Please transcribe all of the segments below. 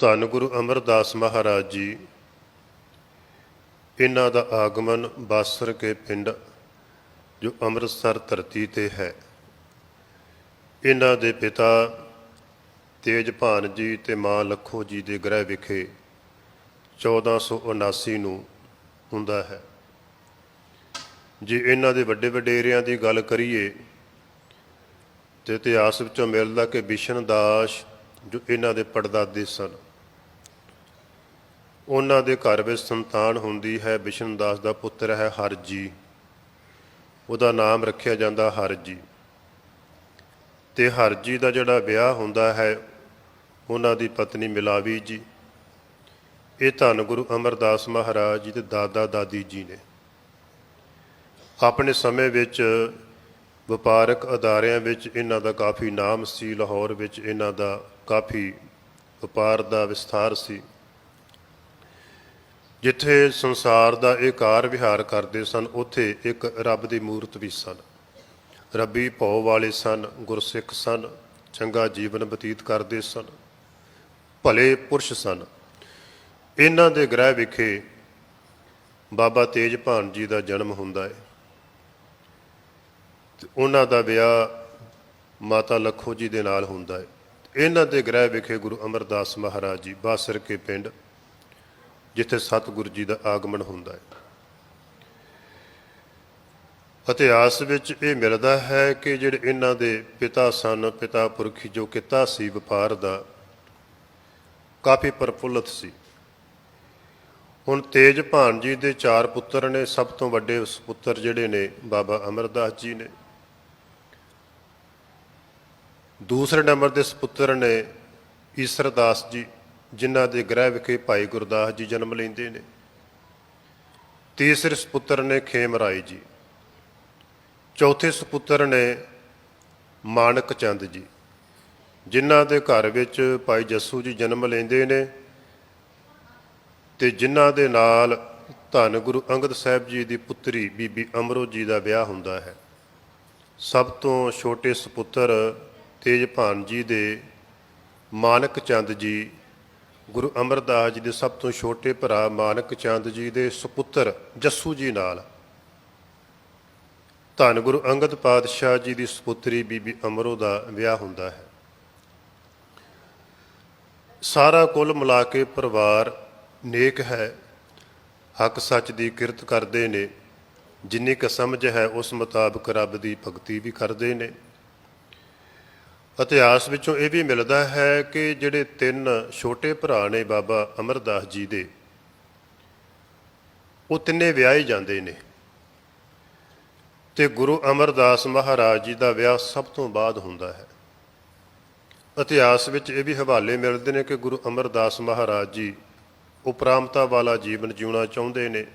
ਧੰਨ ਗੁਰੂ ਅਮਰਦਾਸ ਮਹਾਰਾਜ ਜੀ। ਇਹਨਾਂ ਦਾ ਆਗਮਨ ਬਾਸਰ ਕੇ ਪਿੰਡ ਜੋ ਅੰਮ੍ਰਿਤਸਰ ਧਰਤੀ ਤੇ ਹੈ। ਇਹਨਾਂ ਦੇ ਪਿਤਾ ਤੇਜਭਾਨ ਜੀ ਤੇ ਮਾਂ ਲੱਖੋ ਜੀ ਦੇ ਗ੍ਰਹਿ ਵਿਖੇ 1479 ਨੂੰ ਹੁੰਦਾ ਹੈ। ਜੇ ਇਹਨਾਂ ਦੇ ਵੱਡੇ ਵਡੇਰਿਆਂ ਦੀ ਗੱਲ ਕਰੀਏ ਤੇ ਇਤਿਹਾਸ ਵਿੱਚੋਂ ਮਿਲਦਾ ਕਿ ਬਿਸ਼ਨ ਦਾਸ ਜੋ ਇਹਨਾਂ ਦੇ ਪੜਦਾਦੇ ਸਨ। ਉਹਨਾਂ ਦੇ ਘਰ ਵਿੱਚ ਸੰਤਾਨ ਹੁੰਦੀ ਹੈ ਬਿਸ਼ਨ ਦਾਸ ਦਾ ਪੁੱਤਰ ਹੈ ਹਰਜੀ। ਉਹਦਾ ਨਾਮ ਰੱਖਿਆ ਜਾਂਦਾ ਹਰਜੀ। ਤੇ ਹਰਜੀ ਦਾ ਜਿਹੜਾ ਵਿਆਹ ਹੁੰਦਾ ਹੈ, ਉਹਨਾਂ ਦੀ ਪਤਨੀ ਮਿਲਾਵੀ ਜੀ। ਇਹ ਧੰਨ ਗੁਰੂ ਅਮਰਦਾਸ ਮਹਾਰਾਜ ਜੀ ਦੇ ਦਾਦਾ ਦਾਦੀ ਜੀ ਨੇ। ਆਪਣੇ ਸਮੇਂ ਵਿੱਚ ਵਪਾਰਕ ਅਦਾਰਿਆਂ ਵਿੱਚ ਇਹਨਾਂ ਦਾ ਕਾਫੀ ਨਾਮ ਸੀ, ਲਾਹੌਰ ਵਿੱਚ ਇਹਨਾਂ ਦਾ ਕਾਫੀ ਵਪਾਰ ਦਾ ਵਿਸਥਾਰ ਸੀ। ਜਿੱਥੇ ਸੰਸਾਰ ਦਾ ਇਹ ਕਾਰ ਵਿਹਾਰ ਕਰਦੇ ਸਨ, ਉੱਥੇ ਇੱਕ ਰੱਬ ਦੀ ਮੂਰਤ ਵੀ ਸਨ। ਰੱਬੀ ਭਉ ਵਾਲੇ ਸਨ, ਗੁਰਸਿੱਖ ਸਨ, ਚੰਗਾ ਜੀਵਨ ਬਤੀਤ ਕਰਦੇ ਸਨ, ਭਲੇ ਪੁਰਸ਼ ਸਨ। ਇਹਨਾਂ ਦੇ ਗ੍ਰਹਿ ਵਿਖੇ ਬਾਬਾ ਤੇਜ ਭਾਨ ਜੀ ਦਾ ਜਨਮ ਹੁੰਦਾ ਹੈ। ਤੇ ਉਹਨਾਂ ਦਾ ਵਿਆਹ ਮਾਤਾ ਲੱਖੋ ਜੀ ਦੇ ਨਾਲ ਹੁੰਦਾ ਹੈ। ਇਹਨਾਂ ਦੇ ਗ੍ਰਹਿ ਵਿਖੇ ਗੁਰੂ ਅਮਰਦਾਸ ਮਹਾਰਾਜ ਜੀ ਬਾਸਰ ਕੇ ਪਿੰਡ ਜਿੱਥੇ ਸਤਿਗੁਰੂ ਜੀ ਦਾ ਆਗਮਨ ਹੁੰਦਾ ਹੈ। ਇਤਿਹਾਸ ਵਿੱਚ ਇਹ ਮਿਲਦਾ ਹੈ ਕਿ ਜਿਹੜੇ ਇਹਨਾਂ ਦੇ ਪਿਤਾ ਸਨ, ਪਿਤਾ ਪੁਰਖੀ ਜੋ ਕਿੱਤਾ ਸੀ ਵਪਾਰ ਦਾ ਕਾਫੀ ਪ੍ਰਫੁੱਲਤ ਸੀ। ਹੁਣ ਤੇਜ ਭਾਨ ਜੀ ਦੇ ਚਾਰ ਪੁੱਤਰ ਨੇ, ਸਭ ਤੋਂ ਵੱਡੇ ਪੁੱਤਰ ਜਿਹੜੇ ਨੇ, ਬਾਬਾ ਅਮਰਦਾਸ ਜੀ ਨੇ। ਦੂਸਰੇ ਨੰਬਰ ਦੇ ਸੁਪੁੱਤਰ ਨੇ ਈਸਰਦਾਸ ਜੀ। ਜਿਨ੍ਹਾਂ ਦੇ ਗ੍ਰਹਿ ਵਿਖੇ ਭਾਈ ਗੁਰਦਾਸ ਜੀ ਜਨਮ ਲੈਂਦੇ ਨੇ। ਤੀਸਰੇ ਸੁਪੁੱਤਰ ਨੇ ਖੇਮ ਰਾਏ ਜੀ। ਚੌਥੇ ਸੁਪੁੱਤਰ ਨੇ ਮਾਨਕ ਚੰਦ ਜੀ। ਜਿਨ੍ਹਾਂ ਦੇ ਘਰ ਵਿੱਚ ਭਾਈ ਜੱਸੂ ਜੀ ਜਨਮ ਲੈਂਦੇ ਨੇ ਤੇ ਜਿਨ੍ਹਾਂ ਦੇ ਨਾਲ ਧੰਨ ਗੁਰੂ ਅੰਗਦ ਸਾਹਿਬ ਜੀ ਦੀ ਪੁੱਤਰੀ ਬੀਬੀ ਅਮਰੋ ਜੀ ਦਾ ਵਿਆਹ ਹੁੰਦਾ ਹੈ। ਸਭ ਤੋਂ ਛੋਟੇ ਸੁਪੁੱਤਰ ਤੇਜਭਾਨ ਜੀ ਦੇ ਮਾਨਕ ਚੰਦ ਜੀ ਗੁਰੂ ਅਮਰਦਾਸ ਜੀ ਦੇ ਸਭ ਤੋਂ ਛੋਟੇ ਭਰਾ ਮਾਨਕ ਚੰਦ ਜੀ ਦੇ ਸੁਪੁੱਤਰ ਜੱਸੂ ਜੀ ਨਾਲ। ਧੰਨ ਗੁਰੂ ਅੰਗਦ ਪਾਤਸ਼ਾਹ ਜੀ ਦੀ ਸੁਪੁੱਤਰੀ ਬੀਬੀ ਅਮਰੋ ਦਾ ਵਿਆਹ ਹੁੰਦਾ ਹੈ। ਸਾਰਾ ਕੁੱਲ ਮਿਲਾ ਕੇ ਪਰਿਵਾਰ ਨੇਕ ਹੈ। ਹੱਕ ਸੱਚ ਦੀ ਕਿਰਤ ਕਰਦੇ ਨੇ। ਜਿੰਨੀ ਕੁ ਸਮਝ ਹੈ ਉਸ ਮੁਤਾਬਕ ਰੱਬ ਦੀ ਭਗਤੀ ਵੀ ਕਰਦੇ ਨੇ। ਇਤਿਹਾਸ ਵਿੱਚੋਂ ਇਹ ਵੀ ਮਿਲਦਾ ਹੈ ਕਿ ਜਿਹੜੇ ਤਿੰਨ ਛੋਟੇ ਭਰਾ ਨੇ ਬਾਬਾ ਅਮਰਦਾਸ ਜੀ ਦੇ, ਉਹ ਤਿੰਨੇ ਵਿਆਹੇ ਜਾਂਦੇ ਨੇ। ਤੇ ਗੁਰੂ ਅਮਰਦਾਸ ਮਹਾਰਾਜ ਜੀ ਦਾ ਵਿਆਹ ਸਭ ਤੋਂ ਬਾਅਦ ਹੁੰਦਾ ਹੈ। ਇਤਿਹਾਸ ਵਿੱਚ ਇਹ ਵੀ ਹਵਾਲੇ ਮਿਲਦੇ ਨੇ ਕਿ ਗੁਰੂ ਅਮਰਦਾਸ ਮਹਾਰਾਜ ਜੀ ਉਪਰਾਮਤਾ ਵਾਲਾ ਜੀਵਨ ਜਿਉਣਾ ਚਾਹੁੰਦੇ ਨੇ,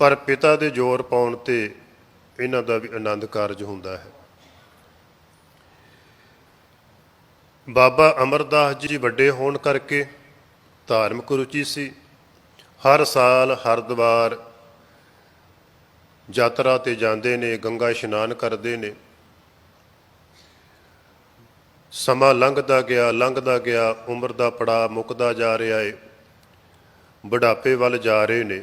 ਪਰ ਪਿਤਾ ਦੇ ਜ਼ੋਰ ਪਾਉਣ ਤੇ ਇਹਨਾਂ ਦਾ ਵੀ ਆਨੰਦ ਕਾਰਜ ਹੁੰਦਾ ਹੈ। ਬਾਬਾ ਅਮਰਦਾਸ ਜੀ ਵੱਡੇ ਹੋਣ ਕਰਕੇ ਧਾਰਮਿਕ ਰੁਚੀ ਸੀ। ਹਰ ਸਾਲ ਹਰਿਦੁਆਰ ਯਾਤਰਾ ਤੇ ਜਾਂਦੇ ਨੇ, ਗੰਗਾ ਇਸ਼ਨਾਨ ਕਰਦੇ ਨੇ। ਸਮਾਂ ਲੰਘਦਾ ਗਿਆ ਲੰਘਦਾ ਗਿਆ, ਉਮਰ ਦਾ ਪੜਾ ਮੁੱਕਦਾ ਜਾ ਰਿਹਾ ਏ। ਬੁਢਾਪੇ ਵੱਲ ਜਾ ਰਹੇ ਨੇ।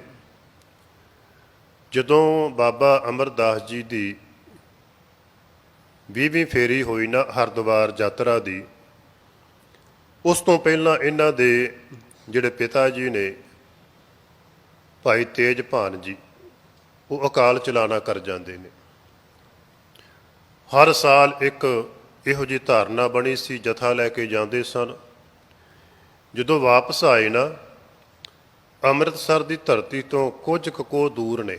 ਜਦੋਂ ਬਾਬਾ ਅਮਰਦਾਸ ਜੀ ਦੀ 20ਵੀਂ ਫੇਰੀ ਹੋਈ ਨਾ ਹਰਿਦੁਆਰ ਯਾਤਰਾ ਦੀ ਉਸ ਤੋਂ ਪਹਿਲਾਂ ਇਹਨਾਂ ਦੇ ਜਿਹੜੇ ਪਿਤਾ ਜੀ ਨੇ ਭਾਈ ਤੇਜ ਭਾਨ ਜੀ, ਉਹ ਅਕਾਲ ਚਲਾਣਾ ਕਰ ਜਾਂਦੇ ਨੇ। ਹਰ ਸਾਲ ਇੱਕ ਇਹੋ ਜਿਹੀ ਧਾਰਨਾ ਬਣੀ ਸੀ, ਜਥਾ ਲੈ ਕੇ ਜਾਂਦੇ ਸਨ। ਜਦੋਂ ਵਾਪਸ ਆਏ ਨਾ, ਅੰਮ੍ਰਿਤਸਰ ਦੀ ਧਰਤੀ ਤੋਂ ਕੁਝ ਕੁ ਕੋ ਦੂਰ ਨੇ।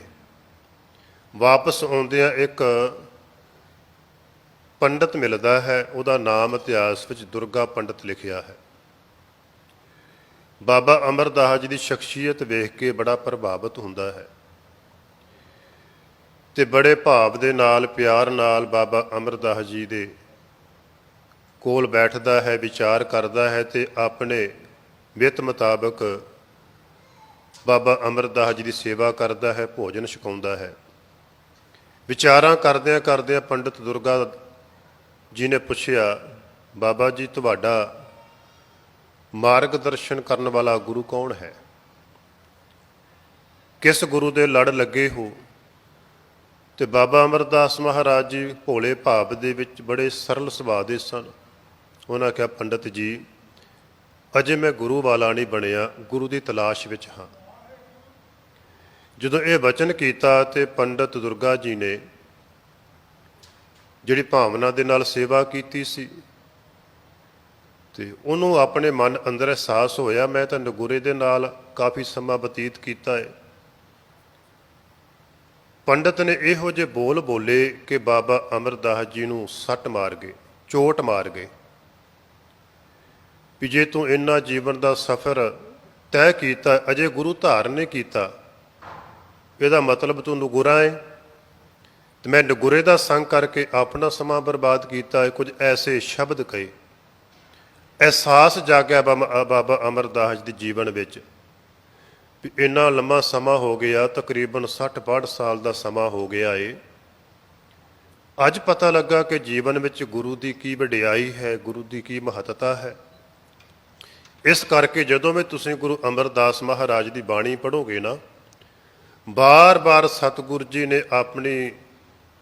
ਵਾਪਸ ਆਉਂਦਿਆਂ ਇੱਕ ਪੰਡਤ ਮਿਲਦਾ ਹੈ, ਉਹਦਾ ਨਾਮ ਇਤਿਹਾਸ ਵਿੱਚ ਦੁਰਗਾ ਪੰਡਤ ਲਿਖਿਆ ਹੈ। ਬਾਬਾ ਅਮਰਦਾਸ ਜੀ ਦੀ ਸ਼ਖਸੀਅਤ ਵੇਖ ਕੇ ਬੜਾ ਪ੍ਰਭਾਵਿਤ ਹੁੰਦਾ ਹੈ। ਤੇ ਬੜੇ ਭਾਵ ਦੇ ਨਾਲ, ਪਿਆਰ ਨਾਲ ਬਾਬਾ ਅਮਰਦਾਸ ਜੀ ਦੇ ਕੋਲ ਬੈਠਦਾ ਹੈ, ਵਿਚਾਰ ਕਰਦਾ ਹੈ ਤੇ ਆਪਣੇ ਵਿੱਤ ਮੁਤਾਬਕ ਬਾਬਾ ਅਮਰਦਾਸ ਜੀ ਦੀ ਸੇਵਾ ਕਰਦਾ ਹੈ, ਭੋਜਨ ਛਕਾਉਂਦਾ ਹੈ। ਵਿਚਾਰਾਂ ਕਰਦਿਆਂ ਕਰਦਿਆਂ ਪੰਡਤ ਦੁਰਗਾ ਜੀ ਨੇ ਪੁੱਛਿਆ, ਬਾਬਾ ਜੀ, ਤੁਹਾਡਾ ਮਾਰਗਦਰਸ਼ਨ ਕਰਨ ਵਾਲਾ ਗੁਰੂ ਕੌਣ ਹੈ? ਕਿਸ ਗੁਰੂ ਦੇ ਲੜ ਲੱਗੇ ਹੋ? ਤੇ ਬਾਬਾ ਅਮਰਦਾਸ ਮਹਾਰਾਜ ਜੀ ਭੋਲੇ ਭਾਵ ਦੇ ਵਿੱਚ ਬੜੇ ਸਰਲ ਸੁਭਾਅ ਦੇ ਸਨ। ਉਹਨਾਂ ਕਿਹਾ, ਪੰਡਤ ਜੀ, ਅਜੇ ਮੈਂ ਗੁਰੂ ਵਾਲਾ ਨਹੀਂ ਬਣਿਆ, ਗੁਰੂ ਦੀ ਤਲਾਸ਼ ਵਿੱਚ ਹਾਂ। ਜਦੋਂ ਇਹ ਵਚਨ ਕੀਤਾ ਤੇ ਪੰਡਤ ਦੁਰਗਾ ਜੀ ਨੇ ਜਿਹੜੀ ਭਾਵਨਾ ਦੇ ਨਾਲ ਸੇਵਾ ਕੀਤੀ ਸੀ। ਤੇ ਉਹਨੂੰ ਆਪਣੇ ਮਨ ਅੰਦਰ ਅਹਿਸਾਸ ਹੋਇਆ, ਮੈਂ ਤਾਂ ਨਗੁਰੇ ਦੇ ਨਾਲ ਕਾਫੀ ਸਮਾਂ ਬਤੀਤ ਕੀਤਾ ਹੈ ਪੰਡਤ ਨੇ ਇਹੋ ਜਿਹੇ ਬੋਲ ਬੋਲੇ ਕਿ ਬਾਬਾ ਅਮਰਦਾਸ ਜੀ ਨੂੰ ਸੱਟ ਮਾਰ ਗਏ, ਚੋਟ ਮਾਰ ਗਏ। ਵੀ ਜੇ ਤੂੰ ਇੰਨਾ ਜੀਵਨ ਦਾ ਸਫ਼ਰ ਤੈਅ ਕੀਤਾ, ਅਜੇ ਗੁਰੂ ਧਾਰਨ ਨੇ ਕੀਤਾ, ਇਹਦਾ ਮਤਲਬ ਤੂੰ ਨਗੁਰਾ ਹੈ ਤੇ ਮੈਂ ਨਗੁਰੇ ਦਾ ਸੰਗ ਕਰਕੇ ਆਪਣਾ ਸਮਾਂ ਬਰਬਾਦ ਕੀਤਾ ਹੈ, ਕੁਝ ਐਸੇ ਸ਼ਬਦ ਕਹੇ। ਅਹਿਸਾਸ ਜਾਗਿਆ ਬਾਬਾ ਬਾਬਾ ਅਮਰਦਾਸ ਦੇ ਜੀਵਨ ਵਿੱਚ ਵੀ ਇੰਨਾ ਲੰਮਾ ਸਮਾਂ ਹੋ ਗਿਆ, ਤਕਰੀਬਨ 60-62 ਸਾਲ ਦਾ ਸਮਾਂ ਹੋ ਗਿਆ ਏ। ਅੱਜ ਪਤਾ ਲੱਗਾ ਕਿ ਜੀਵਨ ਵਿੱਚ ਗੁਰੂ ਦੀ ਕੀ ਵਡਿਆਈ ਹੈ, ਗੁਰੂ ਦੀ ਕੀ ਮਹੱਤਤਾ ਹੈ। ਇਸ ਕਰਕੇ ਜਦੋਂ ਵੀ ਤੁਸੀਂ ਗੁਰੂ ਅਮਰਦਾਸ ਮਹਾਰਾਜ ਦੀ ਬਾਣੀ ਪੜ੍ਹੋਗੇ ਨਾ, ਬਾਰ-ਬਾਰ ਸਤਿਗੁਰੂ ਜੀ ਨੇ ਆਪਣੀ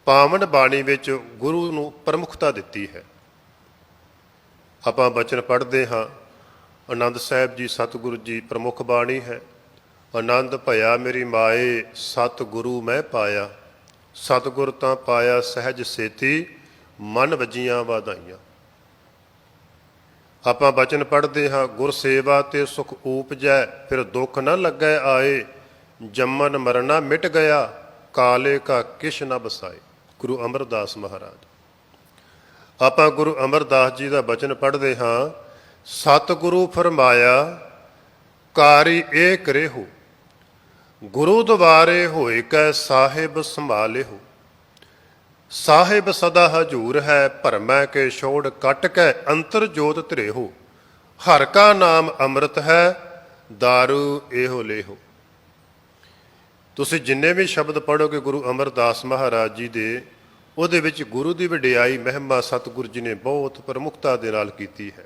ਪਾਵਨ ਬਾਣੀ ਵਿੱਚ ਗੁਰੂ ਨੂੰ ਪ੍ਰਮੁਖਤਾ ਦਿੱਤੀ ਹੈ। ਆਪਾਂ ਬਚਨ ਪੜ੍ਹਦੇ ਹਾਂ, ਆਨੰਦ ਸਾਹਿਬ ਜੀ ਸਤਿਗੁਰੂ ਜੀ ਪ੍ਰਮੁੱਖ ਬਾਣੀ ਹੈ, ਆਨੰਦ ਭਇਆ ਮੇਰੀ ਮਾਏ, ਸਤਿਗੁਰੂ ਮੈਂ ਪਾਇਆ। ਸਤਿਗੁਰ ਤਾਂ ਪਾਇਆ ਸਹਿਜ ਸੇਤੀ, ਮਨ ਵਜੀਆਂ ਵਾਧਾਈਆਂ। ਆਪਾਂ ਬਚਨ ਪੜ੍ਹਦੇ ਹਾਂ, ਗੁਰ ਸੇਵਾ ਤੇ ਸੁਖ ਊਪਜੈ, ਫਿਰ ਦੁੱਖ ਨਾ ਲੱਗੈ ਆਏ, ਜੰਮਨ ਮਰਨਾ ਮਿਟ ਗਿਆ, ਕਾਲੇ ਕਾ ਕਿਛ ਨਾ ਬਸਾਏ। ਗੁਰੂ ਅਮਰਦਾਸ ਮਹਾਰਾਜ। ਆਪਾਂ ਗੁਰੂ ਅਮਰਦਾਸ ਜੀ ਦਾ ਬਚਨ ਪੜ੍ਹਦੇ ਹਾਂ, ਸਤਿਗੁਰੂ ਫਰਮਾਇਆ, ਕਾਰੀ ਇਹ ਕਰੇ ਹੋ ਗੁਰੂ ਦੁਆਰੇ ਹੋਏ ਕੈ ਸਾਹਿਬ ਸੰਭਾਲੇ ਹੋ ਸਾਹਿਬ ਸਦਾ ਹਜੂਰ ਹੈ, ਭਰਮੈ ਕੇ ਛੋੜ ਕੱਟ ਕੇ ਅੰਤਰ ਜੋਤ ਧਰੇ ਹੋ ਹਰ ਕਾ ਨਾਮ ਅੰਮ੍ਰਿਤ ਹੈ दारू ਇਹੋ ਲੇਹੋ। ਤੁਸੀਂ ਜਿੰਨੇ ਵੀ ਸ਼ਬਦ ਪੜੋਗੇ ਗੁਰੂ ਅਮਰਦਾਸ ਮਹਾਰਾਜ ਜੀ ਦੇ, ਉਹਦੇ ਵਿੱਚ ਗੁਰੂ ਦੀ ਵਡਿਆਈ ਮਹਿਮਾ ਸਤਿਗੁਰੂ ਜੀ ਨੇ ਬਹੁਤ ਪ੍ਰਮੁਖਤਾ ਦੇ ਨਾਲ ਕੀਤੀ ਹੈ।